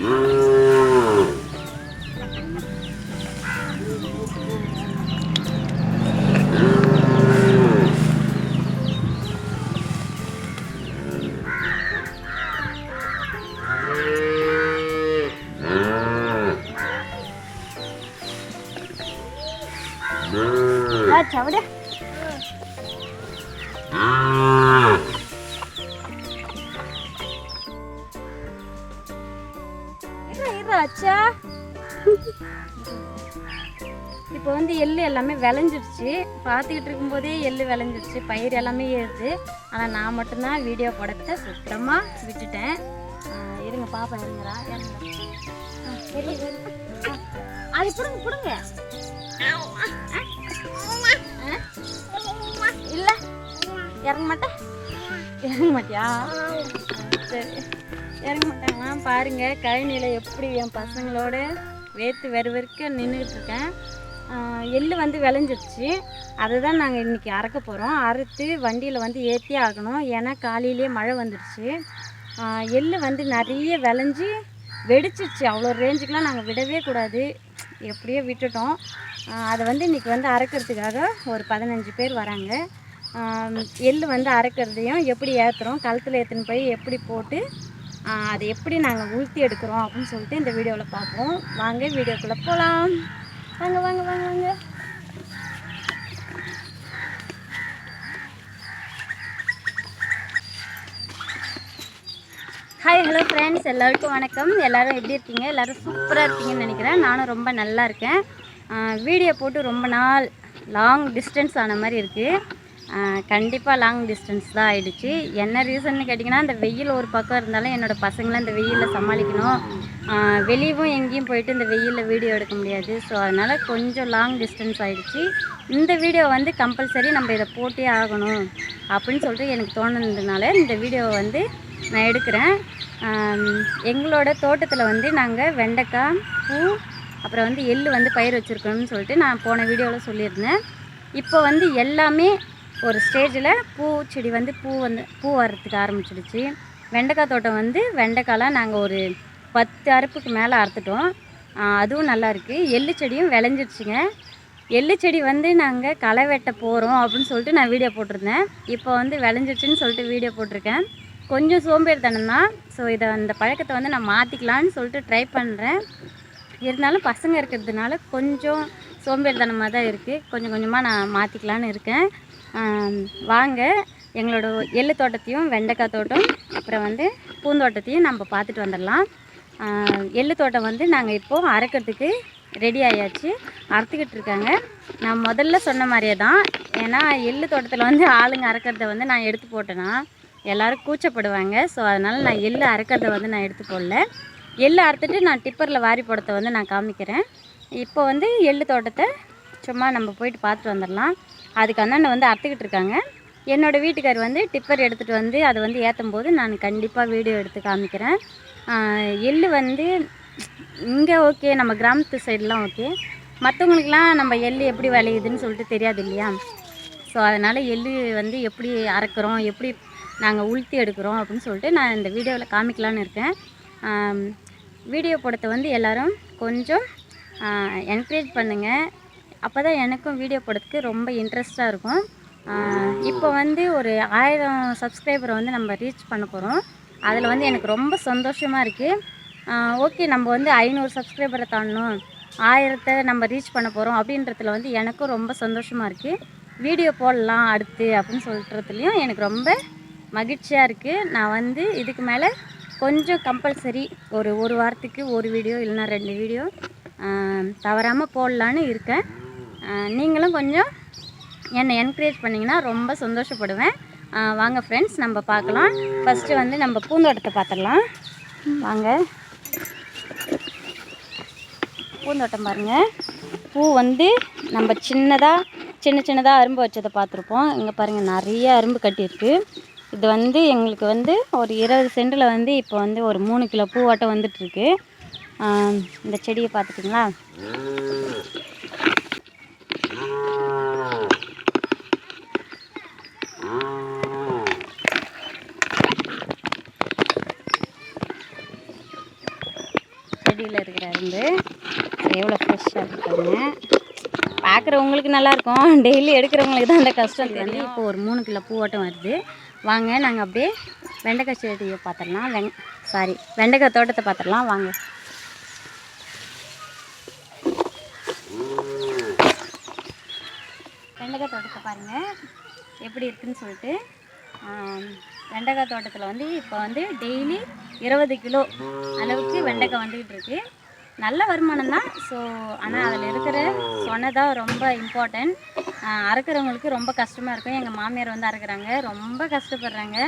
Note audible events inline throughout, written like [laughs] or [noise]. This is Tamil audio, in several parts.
ஆச்சா ஆச்சா? இப்போ வந்து எள்ளு எல்லாமே விளைஞ்சிருச்சு. பார்த்துக்கிட்டு இருக்கும்போதே எள்ளு விளைஞ்சிருச்சு. பயிர் எல்லாமே ஏறுது. ஆனால் நான் மட்டும்தான் வீடியோ படத்தை சுத்தமாக விட்டுட்டேன். இருங்க பாப்பா இருங்கடா அது பிடுங்க பிடுங்க. இல்லை. இறங்க மாட்டேன். இறங்க மாட்டியா? சரி. இறங்க மாட்டாங்களா பாருங்க கழனியில் எப்படி என் பசங்களோட வேத்து வெறுவெறுக்க நின்றுட்டு இருக்கேன் எள்ளு வந்து விளைஞ்சிருச்சு. அதை தான் நாங்கள் இன்றைக்கி அறக்க போகிறோம் அறுத்து வண்டியில் வந்து ஏற்றி ஆகணும். ஏன்னா காலையிலேயே மழை வந்துடுச்சு எள்ளு வந்து நிறைய விளைஞ்சி வெடிச்சிருச்சு. அவ்வளோ ரேஞ்சுக்கெலாம் நாங்கள் விடவே கூடாது. எப்படியோ விட்டுட்டோம். அதை வந்து இன்றைக்கி வந்து அறுக்கிறதுக்காக ஒரு பதினஞ்சு பேர் வராங்க. எள்ளு வந்து அறக்கிறதையும் எப்படி ஏற்றுறோம் கழுத்தில் ஏற்றுன்னு போய் எப்படி போட்டு அதை எப்படி நாங்கள் உளுத்தி எடுக்கிறோம் அப்படின்னு சொல்லிட்டு இந்த வீடியோவில் பார்ப்போம். வாங்க வீடியோக்குள்ளே போகலாம் வாங்க வாங்க வாங்க வாங்க. ஹாய் ஹலோ ஃப்ரெண்ட்ஸ் எல்லாருக்கும் வணக்கம். எல்லாரும் எப்படி இருக்கீங்க? எல்லாரும் சூப்பராக இருக்கீங்கன்னு நினைக்கிறேன். நானும் ரொம்ப நல்லா இருக்கேன். வீடியோ போட்டு ரொம்ப நாள் லாங் டிஸ்டன்ஸ் ஆன மாதிரி இருக்குது கண்டிப்பாக லாங் டிஸ்டன்ஸ் தான் ஆகிடுச்சு என்ன ரீசன்னு கேட்டிங்கன்னா இந்த வெயில் ஒரு பக்கம் இருந்தாலும் என்னோடய பசங்களை இந்த வெயிலில் சமாளிக்கணும். வெளியவும் எங்கேயும் போயிட்டு இந்த வெயிலில் வீடியோ எடுக்க முடியாது. ஸோ அதனால் கொஞ்சம் லாங் டிஸ்டன்ஸ் ஆகிடுச்சு இந்த வீடியோ வந்து கம்பல்சரி நம்ம இதை போட்டே ஆகணும் அப்படின்னு சொல்லிட்டு எனக்கு தோணுனதுனால இந்த வீடியோவை வந்து நான் எடுக்கிறேன். எங்களோட தோட்டத்தில் வந்து நாங்கள் வெண்டைக்காய் பூ அப்புறம் வந்து எள் வந்து பயிர் வச்சுருக்கோம்னு சொல்லிட்டு நான் போன வீடியோவில் சொல்லியிருந்தேன். இப்போ வந்து எல்லாமே ஒரு ஸ்டேஜில் பூ செடி வந்து பூ வந்து பூ வர்றதுக்கு ஆரம்பிச்சிடுச்சு. வெண்டைக்காய் தோட்டம் வந்து வெண்டைக்காய்லாம் நாங்கள் ஒரு பத்து அறுப்புக்கு மேலே அறுத்துட்டோம். அதுவும் நல்லா இருக்குது எள்ளு செடியும் விளைஞ்சிருச்சுங்க. எள்ளு செடி வந்து நாங்கள் களை வெட்ட போகிறோம் அப்படின்னு சொல்லிட்டு நான் வீடியோ போட்டிருந்தேன். இப்போ வந்து விளைஞ்சிருச்சுன்னு சொல்லிட்டு வீடியோ போட்டிருக்கேன். கொஞ்சம் சோம்பேறித்தனம் தான். ஸோ இதை அந்த பழக்கத்தை வந்து நான் மாற்றிக்கலான்னு சொல்லிட்டு ட்ரை பண்ணுறேன் இருந்தாலும் பசங்க இருக்கிறதுனால கொஞ்சம் சோம்பேறித்தனமாக தான் இருக்குது கொஞ்சம் கொஞ்சமாக நான் மாற்றிக்கலான்னு இருக்கேன். வாங்க. எங்களோட எள்ளு தோட்டத்தையும் வெண்டைக்காய் தோட்டம் அப்புறம் வந்து பூந்தோட்டத்தையும் நம்ம பார்த்துட்டு வந்துடலாம். எள்ளு தோட்டம் வந்து நாங்கள் இப்போது அறுக்கிறதுக்கு ரெடி ஆயாச்சு. அறுத்துக்கிட்டு இருக்காங்க. நான் முதல்ல சொன்ன மாதிரியே தான். ஏன்னா எள்ளு தோட்டத்தில் வந்து ஆளுங்க அறக்கிறத வந்து நான் எடுத்து போட்டேன்னா எல்லோரும் கூச்சப்படுவாங்க. ஸோ அதனால் நான் எள்ளு அறுக்கிறத வந்து நான் எடுத்து போடல. எள்ளு அறுத்துட்டு நான் டிப்பரில் வாரி போடத்தை வந்து நான் காமிக்கிறேன். இப்போ வந்து எள்ளு தோட்டத்தை சும்மா நம்ம போயிட்டு பார்த்துட்டு வந்துடலாம். அதுக்கு அண்ணன் வந்து அறுத்துக்கிட்டு இருக்காங்க. என்னோடய வீட்டுக்கார் வந்து டிப்பர் எடுத்துகிட்டு வந்து அதை வந்து ஏற்றும் போது நான் கண்டிப்பாக வீடியோ எடுத்து காமிக்கிறேன். எள்ளு வந்து இங்கே ஓகே நம்ம கிராமத்து சைடெலாம் ஓகே. மற்றவங்களுக்குலாம் நம்ம எள்ளு எப்படி விளையுதுன்னு சொல்லிட்டு தெரியாது இல்லையா? ஸோ அதனால் எள்ளு வந்து எப்படி அரைக்கிறோம் எப்படி நாங்கள் உளுத்தி எடுக்கிறோம் அப்படின்னு சொல்லிட்டு நான் இந்த வீடியோவில் காமிக்கலான்னு இருக்கேன். வீடியோ படத்தை வந்து எல்லோரும் கொஞ்சம் என்கரேஜ் பண்ணுங்கள் அப்போ தான் எனக்கும் வீடியோ போடுறதுக்கு ரொம்ப இன்ட்ரெஸ்ட்டாக இருக்கும். இப்போ வந்து ஒரு ஆயிரம் சப்ஸ்கிரைபரை வந்து நம்ம ரீச் பண்ண போகிறோம் அதில் வந்து எனக்கு ரொம்ப சந்தோஷமாக இருக்குது ஓகே நம்ம வந்து ஐநூறு சப்ஸ்கிரைபரை தாண்டணும். ஆயிரத்தை நம்ம ரீச் பண்ண போகிறோம் அப்படின்றதுல வந்து எனக்கும் ரொம்ப சந்தோஷமாக இருக்குது வீடியோ போடலாம் அடுத்து அப்படின்னு சொல்கிறதுலையும் எனக்கு ரொம்ப மகிழ்ச்சியாக இருக்குது நான் வந்து இதுக்கு மேலே கொஞ்சம் கம்பல்சரி ஒரு ஒரு வாரத்துக்கு ஒரு வீடியோ இல்லைன்னா ரெண்டு வீடியோ தவறாமல் போடலான்னு இருக்கேன். நீங்களும் கொஞ்சம் என்னை என்கரேஜ் பண்ணிங்கன்னா ரொம்ப சந்தோஷப்படுவேன். வாங்க ஃப்ரெண்ட்ஸ் நம்ம பார்க்கலாம். ஃபஸ்ட்டு வந்து நம்ம பூந்தோட்டத்தை பார்த்துடலாம். வாங்க. பூந்தோட்டம் பாருங்கள் பூ வந்து நம்ம சின்னதாக சின்ன சின்னதாக அரும்பு வச்சதை பார்த்துருப்போம். இங்கே பாருங்கள் நிறைய அரும்பு கட்டியிருக்கு. இது வந்து எங்களுக்கு வந்து ஒரு இருபது சென்டில் வந்து இப்போ வந்து ஒரு மூணு கிலோ பூவாட்டம் வந்துட்டுருக்கு. இந்த செடியை பார்த்துட்டிங்களா செடியில் இருக்கிற அரும்பு எவ்வளோ ஃப்ரெஷ்ஷாக இருக்காங்க பார்க்குறவங்களுக்கு நல்லாயிருக்கும். டெய்லி எடுக்கிறவங்களுக்கு தான் அந்த கஷ்டம் தெரியும். இப்போ ஒரு மூணு கிலோ பூவோட்டம் வருது. வாங்க நாங்கள் அப்படியே வெண்டைக்காய் செடியை பார்த்துடலாம் வெங் சாரி வெண்டைக்காய் தோட்டத்தை பார்த்துடலாம் வாங்க. வெண்டைக்காய் தோட்டத்தை பாருங்கள் எப்படி இருக்குன்னு சொல்லிட்டு வெண்டைக்காய் தோட்டத்தில் வந்து இப்போ வந்து டெய்லி இருபது கிலோ அளவுக்கு வெண்டைக்காய் வந்துக்கிட்டு இருக்கு. நல்ல வருமானம் தான். ஸோ ஆனால் அதில் இருக்கிற சொன்னை தான் ரொம்ப இம்பார்ட்டன்ட் அறுக்கிறவங்களுக்கு ரொம்ப கஷ்டமாக இருக்கும். எங்கள் மாமியார் வந்து அறுக்குறாங்க. ரொம்ப கஷ்டப்படுறாங்க.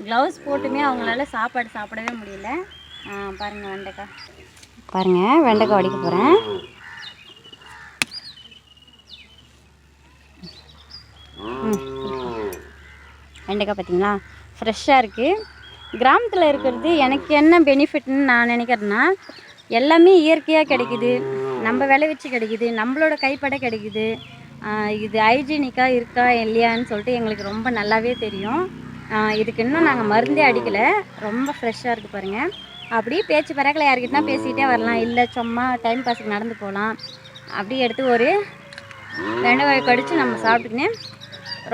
க்ளவுஸ் போட்டுமே அவங்களால சாப்பாடு சாப்பிடவே முடியல. ஆ, பாருங்க வெண்டைக்காய் பாருங்க வெண்டைக்காய் உடைக்க போகிறேன் வெண்டைக்காய் பார்த்தீங்களா ஃப்ரெஷ்ஷாக இருக்குது கிராமத்தில் இருக்கிறது எனக்கு என்ன பெனிஃபிட்னு நான் நினைக்கிறேன்னா எல்லாமே இயற்கையாக கிடைக்குது. நம்ம விளைவிச்சு கிடைக்குது. நம்மளோட கைப்பட கிடைக்குது. இது ஹைஜீனிக்காக இருக்கா இல்லையான்னு சொல்லிட்டு எங்களுக்கு ரொம்ப நல்லாவே தெரியும். இதுக்கு இன்னும் நாங்கள் மருந்தே அடிக்கலை. ரொம்ப ஃப்ரெஷ்ஷாக இருக்குது பாருங்கள் அப்படியே பேச்சு பறக்கல யாருக்கிட்டனா பேசிக்கிட்டே வரலாம். இல்லை சும்மா டைம் பாஸுக்கு நடந்து போகலாம். அப்படி எடுத்து ஒரு வெண்டைக்காய் கடித்து நம்ம சாப்பிட்டுக்கினே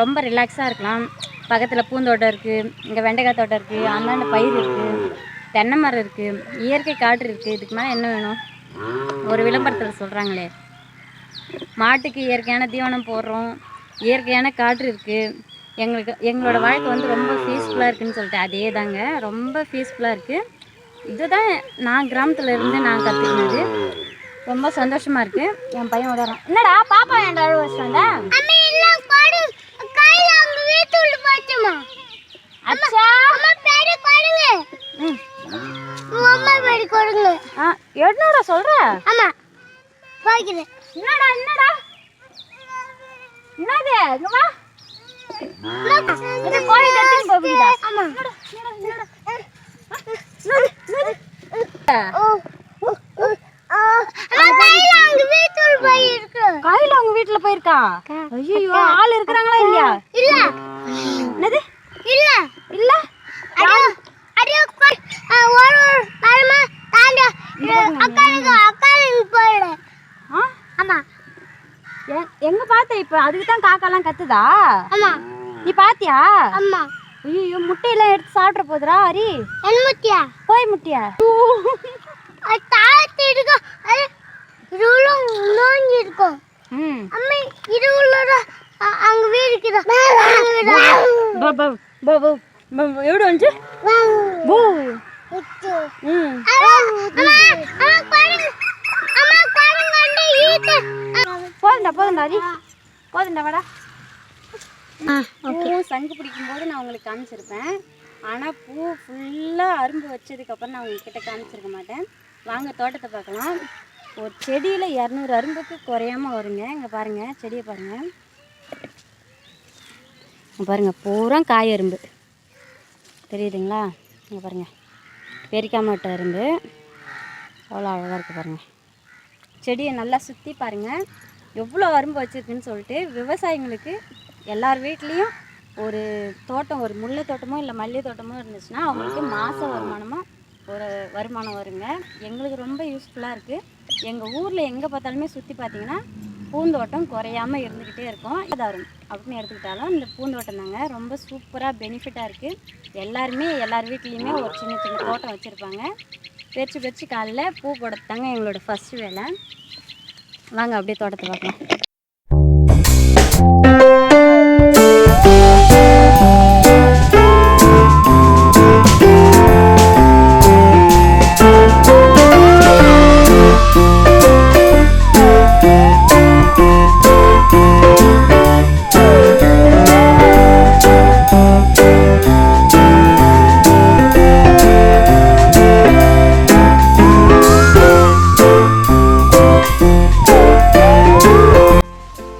ரொம்ப ரிலாக்ஸாக இருக்கலாம். பக்கத்தில் பூந்தோட்டம் இருக்குது இங்கே வெண்டைக்காய் தோட்டம் இருக்குது அந்தாண்ட பயிர் இருக்குது தென்னை மரம் இருக்குது இயற்கை காற்று இருக்குது இதுக்கு மேலே என்ன வேணும்? ஒரு விளம்பரத்தில் சொல்கிறாங்களே மாட்டுக்கு இயற்கையான தீவனம் போடுறோம் இயற்கையான காற்று இருக்குது எங்களுக்கு எங்களோட வாழ்க்கை வந்து ரொம்ப பீஸ்ஃபுல்லாக இருக்குன்னு சொல்லிட்டு அதே தாங்க ரொம்ப பீஸ்ஃபுல்லாக இருக்குது இதுதான் நான் கிராமத்தில் இருந்து நான் கற்றுக்கினது ரொம்ப சந்தோஷமாக இருக்குது என் பையன் விளையாடுறான் என்னடா பாப்பா என் அழுவ வச்சுட்டாங்க அச்சா. ம். ஆ என்னடா சொல்ற? என்னடா என்னடா? என்னது? இங்க வா. இது கோழி போகுதா என்னடா, என்னடா? என்னது? காயில உங்க வீட்டுல போயிருக்கா? ஐயோ ஆள் இருக்கிறாங்களா இல்லையா? என்னது? ஆ? எ- எங்க பார்த்த இப்ப? அதுக்கு தான் காக்காலாம் கத்துதா? நீ பாத்தியா? ஐயோ முட்டையெல்லாம் எடுத்து சாப்பிட்ற போதுரா ஹரி. போய் முட்டியா? இருக்கும் ம். அம்மா இது உள்ளோட அங்க வீடு இருக்குதா. பா பா. போதுண்டா போதுண்டா ஹரி போதுண்டா வாடா. பூ சங்கு பிடிக்கும்போது நான் உங்களுக்கு காமிச்சிருப்பேன். ஆனால் பூ ஃபுல்லாக அரும்பு வச்சதுக்கப்புறம் நான் உங்ககிட்ட காமிச்சிருக்க மாட்டேன். வாங்க தோட்டத்தை பார்க்கலாம். ஒரு செடியில் இரநூறு அரும்புக்கு குறையாம வருங்க. இங்கே பாருங்கள் செடியை பாருங்கள் இங்க பாருங்க பூரா காய் அரும்பு. தெரியுதுங்களா? இங்கே பாருங்கள் பெரிக்காம விட்ட இருந்து. அவ்வளோ அழகாக இருக்குது பாருங்கள் செடியை நல்லா சுற்றி பாருங்கள் எவ்வளோ அரும்பு வச்சுருக்குன்னு சொல்லிட்டு விவசாயிங்களுக்கு எல்லார் வீட்லேயும் ஒரு தோட்டம் ஒரு முல்லை தோட்டமோ இல்லை மல்லிகை தோட்டமோ இருந்துச்சுன்னா அவங்களுக்கு மாத வருமானமோ ஒரு வருமானம் வருங்க. எங்களுக்கு ரொம்ப யூஸ்ஃபுல்லாக இருக்குது எங்கள் ஊரில் எங்கே பார்த்தாலுமே சுற்றி பார்த்தீங்கன்னா பூந்தோட்டம் குறையாம இருந்துக்கிட்டே இருக்கும். இதாரும். அப்படின்னு எடுத்துக்கிட்டாலும் இந்த பூந்தோட்டம் தாங்க ரொம்ப சூப்பராக பெனிஃபிட்டாக இருக்குது எல்லாருமே எல்லார் வீட்லேயுமே ஒரு சின்ன சின்ன தோட்டம் வச்சுருப்பாங்க. பெருச்சு பெருச்சு காலைல பூ போடுறது தாங்க எங்களோட ஃபஸ்ட்டு வேலை. வாங்க அப்படியே தோட்டத்தை பார்க்கலாம்.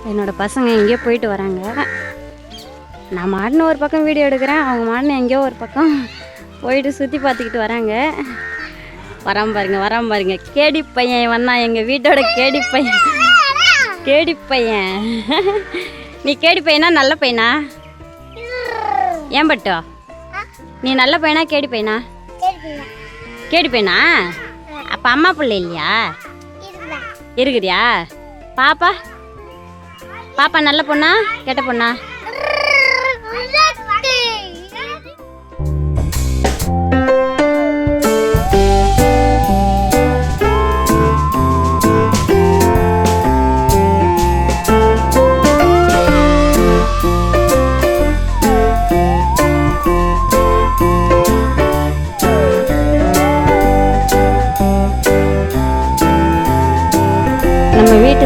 என்னோட பசங்க எங்கேயோ போயிட்டு வராங்க. நான் மாடின ஒரு பக்கம் வீடியோ எடுக்கிறேன் அவங்க மாடின எங்கேயோ ஒரு பக்கம் போயிட்டு சுற்றி பார்த்துக்கிட்டு வராங்க. வராம பாருங்க வராம பாருங்க. கேடி பையன் வந்தான் எங்கள் வீட்டோட கேடி பையன். கேடி பையன். நீ கேடி பையனா நல்ல பையனா? ஏன் பட்டோ? நீ நல்ல பையனா கேடி பையனா? கேடி பையனா? அப்போ அம்மா பிள்ளை இல்லையா? இதுதான் இருக்குதியா? பாப்பா? பாப்பா நல்ல பொண்ணா கெட்ட பொண்ணா? [laughs]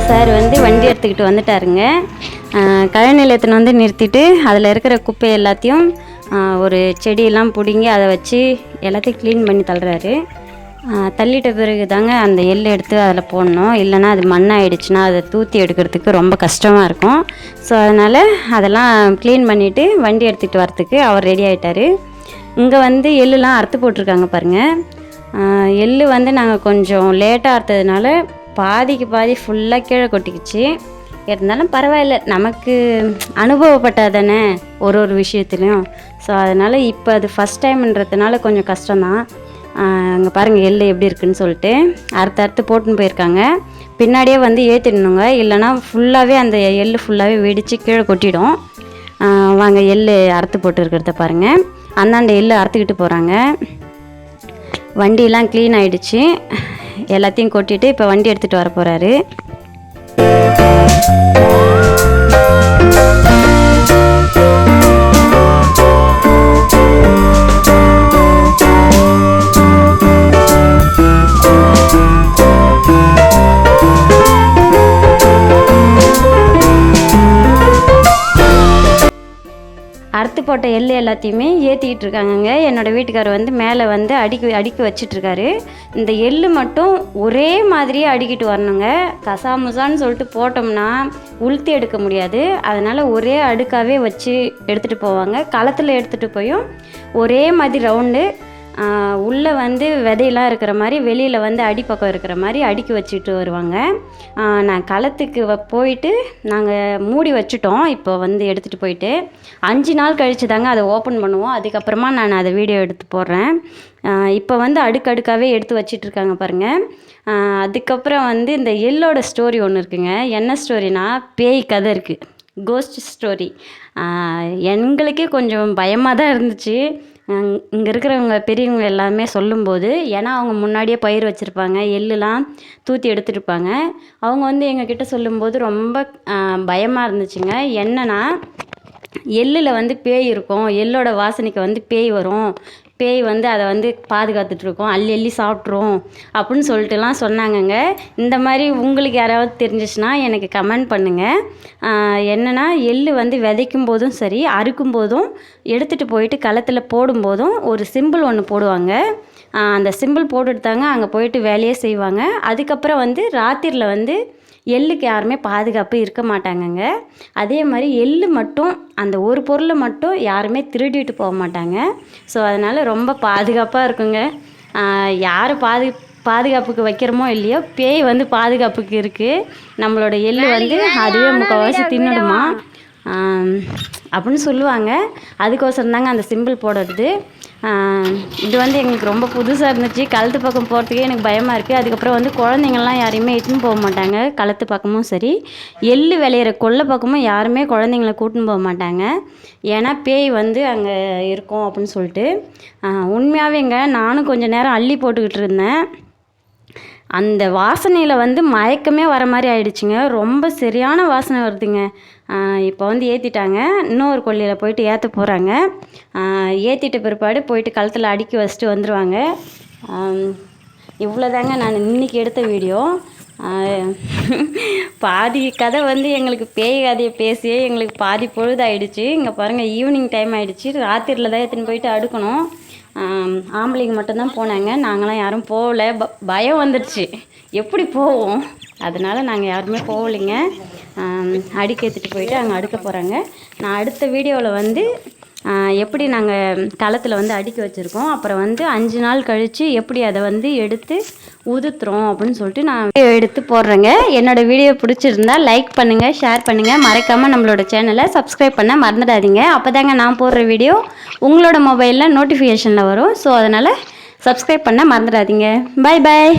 சார் வந்து வண்டி எடுத்துக்கிட்டு வந்துட்டாருங்க. ஆஹ் நிலையத்தில் வந்து நிறுத்திட்டு அதில் இருக்கிற குப்பை எல்லாத்தையும் ஒரு செடியெல்லாம் பிடுங்கி அதை வச்சு எல்லாத்தையும் க்ளீன் பண்ணி தள்ளுறாரு. தள்ளிட்ட பிறகு தாங்க அந்த எள் எடுத்து அதில் போடணும். இல்லைன்னா அது மண்ணாயிடுச்சுன்னா அதை தூத்தி எடுக்கிறதுக்கு ரொம்ப கஷ்டமாக இருக்கும். ஸோ அதனால் அதெல்லாம் க்ளீன் பண்ணிவிட்டு வண்டி எடுத்துகிட்டு வரத்துக்கு அவர் ரெடி ஆகிட்டாரு இங்கே வந்து எள்ளுலாம் அறுத்து போட்டிருக்காங்க பாருங்கள் எள் எள்ளு வந்து நாங்கள் கொஞ்சம் லேட்டாக அறுத்ததுனால பாதிக்கு பாதி ஃபுல்லாக கீழே கொட்டிக்கிச்சு. இருந்தாலும் பரவாயில்ல நமக்கு அனுபவப்பட்டா தானே ஒரு ஒரு விஷயத்துலையும். ஸோ அதனால் இப்போ அது ஃபஸ்ட் டைம்ன்றதுனால கொஞ்சம் கஷ்டம்தான். அங்கே பாருங்கள் எள்ளு எப்படி இருக்குன்னு சொல்லிட்டு அறுத்து அறுத்து போட்டுன்னு போயிருக்காங்க. பின்னாடியே வந்து ஏற்றிடணுங்க இல்லைன்னா ஃபுல்லாகவே அந்த எள்ளு ஃபுல்லாகவே வெடித்து கீழே கொட்டிடும். வாங்க எள்ளு அறுத்து போட்டு இருக்கிறத பாருங்கள் அந்தாண்ட எள்ளு அறுத்துக்கிட்டு போகிறாங்க வண்டியெலாம் க்ளீன் ஆகிடுச்சு எல்லாத்தையும் கொட்டிட்டு இப்போ வண்டி எடுத்துகிட்டு வர போகிறாரு போட்ட எள்ளு எல்லாத்தையுமே ஏற்றிக்கிட்டு இருக்காங்கங்க. என்னோடய வீட்டுக்காரர் வந்து மேலே வந்து அடிக்க அடிக்க வச்சிட்ருக்காரு. இந்த எள்ளு மட்டும் ஒரே மாதிரியே அடிக்கிட்டு வரணுங்க. கசாமுசான்னு சொல்லிட்டு போட்டோம்னா உளுத்து எடுக்க முடியாது. அதனால் ஒரே அடுக்காகவே வச்சு எடுத்துகிட்டு போவாங்க. களத்தில் எடுத்துகிட்டு போயும் ஒரே மாதிரி ரவுண்டு உள்ளே வந்து விதையெல்லாம் இருக்கிற மாதிரி வெளியில் வந்து அடிப்பக்கம் இருக்கிற மாதிரி அடுக்கி வச்சுட்டு வருவாங்க. நான் களத்துக்கு வ- போயிட்டு நாங்கள் மூடி வச்சுட்டோம். இப்போ வந்து எடுத்துகிட்டு போயிட்டு அஞ்சு நாள் கழிச்சு தாங்க அதை ஓப்பன் பண்ணுவோம். அதுக்கப்புறமா நான் அதை வீடியோ எடுத்து போடுறேன். இப்போ வந்து அடுக்கடுக்காகவே எடுத்து வச்சிட்ருக்காங்க பாருங்கள் அதுக்கப்புறம் வந்து இந்த எல்லோட ஸ்டோரி ஒன்று இருக்குங்க. என்ன ஸ்டோரினா பேய் கதை இருக்குது கோஸ்ட் ஸ்டோரி எங்களுக்கே கொஞ்சம் பயமாக தான் இருந்துச்சு. இங்கே இருக்கிறவங்க பெரியவங்க எல்லாமே சொல்லும்போது ஏன்னா அவங்க முன்னாடியே பயிர் வச்சுருப்பாங்க எள்ளுலாம் தூத்தி எடுத்துருப்பாங்க. அவங்க வந்து எங்ககிட்ட சொல்லும்போது ரொம்ப பயமாக இருந்துச்சுங்க. என்னென்னா எள்ளில் வந்து பேய் இருக்கும் எள்ளோட வாசனைக்கு வந்து பேய் வரும். பேய் வந்து அதை வந்து பாதுகாத்துட்ருக்கோம். அள்ளி அள்ளி சாப்பிட்ரும் அப்படின்னு சொல்லிட்டுலாம் சொன்னாங்கங்க. இந்த மாதிரி உங்களுக்கு யாராவது தெரிஞ்சிச்சுன்னா எனக்கு கமெண்ட் பண்ணுங்கள் என்னென்னா எள் வந்து விதைக்கும் போதும் சரி அறுக்கும் போதும் எடுத்துகிட்டு போயிட்டு களத்தில் போடும்போதும் ஒரு சிம்பிள் ஒன்று போடுவாங்க. அந்த சிம்பிள் போட்டுட்டு தாங்க அங்கே போயிட்டு வேலையே செய்வாங்க. அதுக்கப்புறம் வந்து ராத்திரியில் வந்து எள்ளுக்கு யாருமே பாதுகாப்பு இருக்க மாட்டாங்கங்க. அதே மாதிரி எள்ளு மட்டும் அந்த ஒரு பொருளை மட்டும் யாருமே திருடிட்டு போக மாட்டாங்க. ஸோ அதனால் ரொம்ப பாதுகாப்பாக இருக்குங்க. யார் பாது பாதுகாப்புக்கு வைக்கிறோமோ இல்லையோ பேய் வந்து பாதுகாப்புக்கு இருக்குது நம்மளோட எள்ளு வந்து அதுவே முக்கால்வாசி தின்னுடுமா? அப்படின்னு சொல்லுவாங்க. அதுக்கோசரம் தாங்க அந்த சிம்பிள் போடுறது. இது வந்து எங்களுக்கு ரொம்ப புதுசாக இருந்துச்சு. களத்து பக்கம் போகிறதுக்கே எனக்கு பயமாக இருக்குது அதுக்கப்புறம் வந்து குழந்தைங்கள்லாம் யாரையுமே இட்டுன்னு போக மாட்டாங்க. களத்து பக்கமும் சரி. எள்ளு விளையிற கொல்லை பக்கமும் யாருமே குழந்தைங்கள கூட்டின்னு போக மாட்டாங்க. ஏன்னா பேய் வந்து அங்கே இருக்கும் அப்படின்னு சொல்லிட்டு. உண்மையாகவேங்க நானும் கொஞ்சம் நேரம் அள்ளி போட்டுக்கிட்டு இருந்தேன். அந்த வாசனையில் வந்து மயக்கமே வர மாதிரி ஆயிடுச்சுங்க. ரொம்ப சரியான வாசனை வருதுங்க. இப்போ வந்து ஏற்றிட்டாங்க இன்னொரு கொல்லியில் போயிட்டு ஏற்ற போகிறாங்க ஏற்றிட்ட பிற்பாடு போயிட்டு கழுத்தில் அடுக்கி வச்சுட்டு வந்துடுவாங்க இவ்வளோதாங்க நான் இன்னைக்கு எடுத்த வீடியோ. பாதி கதை வந்து எங்களுக்கு பேய் கதையை பேசியே எங்களுக்கு பாதி பொழுது ஆயிடுச்சு இங்கே பாருங்கள் ஈவினிங் டைம் ஆகிடுச்சு ராத்திரியில் தான் எடுத்துன்னு போயிட்டு அடுக்கணும். ஆம், ஆம்பளைங்க மட்டும்தான் போனாங்க. நாங்களாம் யாரும் போகல. ப பயம் வந்துடுச்சு. எப்படி போவோம்? அதனால் நாங்கள் யாருமே போகலைங்க. அடுக்கி எடுத்துகிட்டு போயிட்டு அங்கே அடுக்க போகிறாங்க நான் அடுத்த வீடியோவில் வந்து எப்படி நாங்கள் களத்தில் வந்து அடுக்கி வச்சுருக்கோம். அப்புறம் வந்து அஞ்சு நாள் கழித்து எப்படி அதை வந்து எடுத்து உதுத்துறோம் அப்படின்னு சொல்லிட்டு நான் வீடியோ எடுத்து போடுறேங்க. என்னோடய வீடியோ பிடிச்சிருந்தா லைக் பண்ணுங்கள் ஷேர் பண்ணுங்கள் மறக்காமல் நம்மளோட சேனலை சப்ஸ்கிரைப் பண்ண மறந்துடாதீங்க. அப்போ தாங்க நான் போடுற வீடியோ உங்களோட மொபைலில் நோட்டிஃபிகேஷனில் வரும். ஸோ அதனால் சப்ஸ்கிரைப் பண்ண மறந்துடாதீங்க. Bye bye